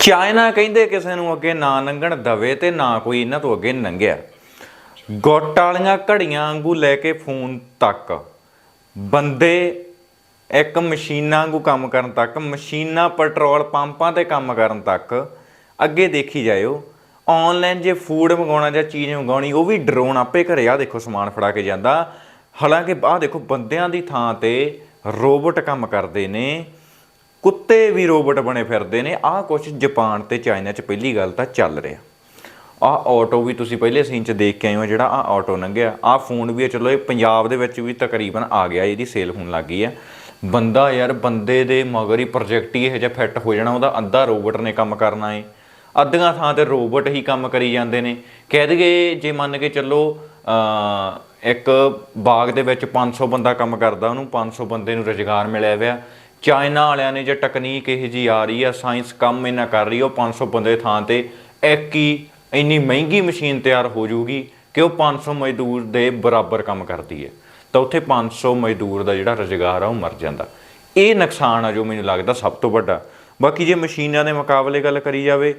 China ਕਹਿੰਦੇ ਕਿਸੇ ਨੂੰ ਅੱਗੇ ਨਾ ਲੰਘਣ ਦਵੇ ਤੇ ਨਾ ਕੋਈ ਇਹਨਾਂ ਤੋਂ ਅੱਗੇ ਲੰਘਿਆ ਗੁੱਟ ਵਾਲੀਆਂ ਘੜੀਆਂ ਵਾਂਗੂ ਲੈ ਕੇ ਫੋਨ ਤੱਕ। ਬੰਦੇ ਇੱਕ ਮਸ਼ੀਨਾਂ ਵਾਂਗੂ ਕੰਮ ਕਰਨ ਤੱਕ, ਮਸ਼ੀਨਾਂ, ਪੈਟਰੋਲ ਪੰਪਾਂ ਤੇ ਕੰਮ ਕਰਨ ਤੱਕ। ਅੱਗੇ ਦੇਖੀ ਜਾਇਓ ਆਨਲਾਈਨ ਜੇ ਫੂਡ ਮੰਗਾਉਣਾ ਜਾਂ ਚੀਜ਼ ਮੰਗਾਉਣੀ ਉਹ ਵੀ ਡਰੋਨ ਆਪੇ ਘਰੇ ਆ ਦੇਖੋ ਸਮਾਨ ਫੜਾ ਕੇ ਜਾਂਦਾ। ਹਾਲਾਂਕਿ ਆਹ ਦੇਖੋ ਬੰਦਿਆਂ ਦੀ ਥਾਂ ਤੇ ਰੋਬੋਟ ਕੰਮ ਕਰਦੇ ਨੇ। ਕੁੱਤੇ ਵੀ ਰੋਬੋਟ ਬਣੇ ਫਿਰਦੇ ਨੇ। ਆਹ ਕੁਝ ਜਾਪਾਨ ਤੇ ਚਾਈਨਾ 'ਚ ਪਹਿਲੀ ਗੱਲ ਤਾਂ ਚੱਲ ਰਿਹਾ। ਆਹ ਆਟੋ ਵੀ ਤੁਸੀਂ ਪਹਿਲੇ ਸੀਨ 'ਚ ਦੇਖ ਕੇ ਆਏ ਹੋ ਜਿਹੜਾ ਆਹ ਆਟੋ ਲੰਘਿਆ। ਆਹ ਫੋਨ ਵੀ ਹੈ, ਚਲੋ ਇਹ ਪੰਜਾਬ ਦੇ ਵਿੱਚ ਵੀ ਤਕਰੀਬਨ ਆ ਗਿਆ ਇਹਦੀ ਸੇਲ ਹੋਣ ਲੱਗ ਗਈ ਹੈ ਬੰਦਾ ਯਾਰ ਬੰਦੇ ਦੇ ਮਗਰ ਹੀ ਪ੍ਰੋਜੈਕਟ ਹੀ ਇਹ ਜਿਹਾ ਫਿੱਟ ਹੋ ਜਾਣਾ ਉਹਦਾ ਅੱਧਾ ਰੋਬੋਟ ਨੇ ਕੰਮ ਕਰਨਾ ਏ। ਅੱਧੀਆਂ ਥਾਂ ਤੇ ਰੋਬੋਟ ਹੀ ਕੰਮ ਕਰੀ ਜਾਂਦੇ ਨੇ। ਕਹਿ ਦਈਏ ਜੇ ਮੰਨ ਕੇ ਚੱਲੋ ਇੱਕ ਬਾਗ ਦੇ ਵਿੱਚ 500 ਬੰਦਾ ਕੰਮ ਕਰਦਾ ਉਹਨੂੰ 500 ਬੰਦੇ ਨੂੰ ਰੁਜ਼ਗਾਰ ਮਿਲਿਆ ਹੋਇਆ। ਚਾਈਨਾ ਵਾਲਿਆਂ ਨੇ ਜੇ ਟੈਕਨੀਕ ਇਹ ਜੀ ਆ ਰਹੀ ਆ ਸਾਇੰਸ ਕੰਮ ਇਹਨਾਂ ਕਰ ਰਹੀ ਉਹ 500 ਬੰਦੇ ਦੀ ਥਾਂ ਤੇ ਇੱਕ ਹੀ ਇੰਨੀ ਮਹਿੰਗੀ ਮਸ਼ੀਨ ਤਿਆਰ ਹੋ ਜੂਗੀ ਕਿ ਉਹ 500 ਮਜ਼ਦੂਰ ਦੇ ਬਰਾਬਰ ਕੰਮ ਕਰਦੀ ਹੈ। ਤਾਂ ਉੱਥੇ 500 ਮਜ਼ਦੂਰ ਦਾ ਜਿਹੜਾ ਰੁਜ਼ਗਾਰ ਆ, ਉਹ ਮਰ ਜਾਂਦਾ। ਇਹ ਨੁਕਸਾਨ ਆ ਜੋ ਮੈਨੂੰ ਲੱਗਦਾ ਸਭ ਤੋਂ ਵੱਡਾ। ਬਾਕੀ ਜੇ ਮਸ਼ੀਨਾਂ ਦੇ ਮੁਕਾਬਲੇ ਗੱਲ ਕਰੀ ਜਾਵੇ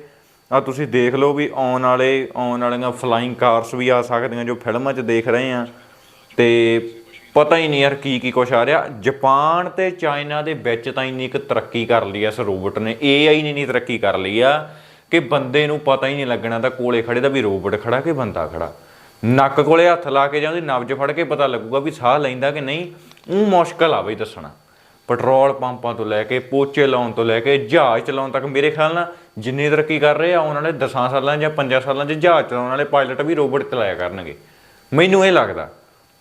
ਆ ਤੁਸੀਂ ਦੇਖ ਲਓ ਵੀ ਆਉਣ ਵਾਲੇ, ਆਉਣ ਵਾਲੀਆਂ ਫਲਾਈਂਗ ਕਾਰਸ ਵੀ ਆ ਸਕਦੀਆਂ ਜੋ ਫਿਲਮਾਂ 'ਚ ਦੇਖ ਰਹੇ ਆ। ਤੇ ਪਤਾ ਹੀ ਨਹੀਂ ਯਾਰ ਕੀ ਕੀ ਕੁਛ ਆ ਰਿਹਾ। ਜਾਪਾਨ ਤੇ ਚਾਈਨਾ ਦੇ ਵਿੱਚ ਤਾਂ ਇੰਨੀ ਕੁ ਤਰੱਕੀ ਕਰ ਲਈ ਆ ਇਸ ਰੋਬੋਟ ਨੇ। AI ਨੇ ਨਹੀਂ ਤਰੱਕੀ ਕਰ ਲਈ ਆ ਕਿ ਬੰਦੇ ਨੂੰ ਪਤਾ ਹੀ ਨਹੀਂ ਲੱਗਣਾ ਤਾਂ ਕੋਲੇ ਖੜੇ ਦਾ ਵੀ ਰੋਬੋਟ ਖੜਾ ਕਿ ਬੰਦਾ ਖੜਾ। ਨੱਕ ਕੋਲੇ ਹੱਥ ਲਾ ਕੇ ਜਾਂ ਉਹਦੀ ਨਬਜ ਫੜ ਕੇ ਪਤਾ ਲੱਗੂਗਾ ਵੀ ਸਾਹ ਲੈਂਦਾ ਕਿ ਨਹੀਂ। ਉਹ ਮੁਸ਼ਕਲ ਆ ਬਈ ਦੱਸਣਾ। ਪੈਟਰੋਲ ਪੰਪਾਂ ਤੋਂ ਲੈ ਕੇ, ਪੋਚੇ ਲਾਉਣ ਤੋਂ ਲੈ ਕੇ, ਜਹਾਜ਼ ਚਲਾਉਣ ਤੱਕ ਮੇਰੇ ਖਿਆਲ ਨਾਲ ਜਿੰਨੀ ਤਰੱਕੀ ਕਰ ਰਹੇ ਆ, ਆਉਣ ਵਾਲੇ 10 ਸਾਲਾਂ ਜਾਂ 5 ਸਾਲਾਂ 'ਚ ਜਹਾਜ਼ ਚਲਾਉਣ ਵਾਲੇ ਪਾਇਲਟ ਵੀ ਰੋਬੋਟ ਚਲਾਇਆ ਕਰਨਗੇ। ਮੈਨੂੰ ਇਹ ਲੱਗਦਾ।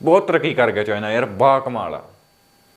ਬਹੁਤ ਤਰੱਕੀ ਕਰ ਗਿਆ ਚਾਈਨਾ ਯਾਰ ਬਾ ਕਮਾਲ ਆ।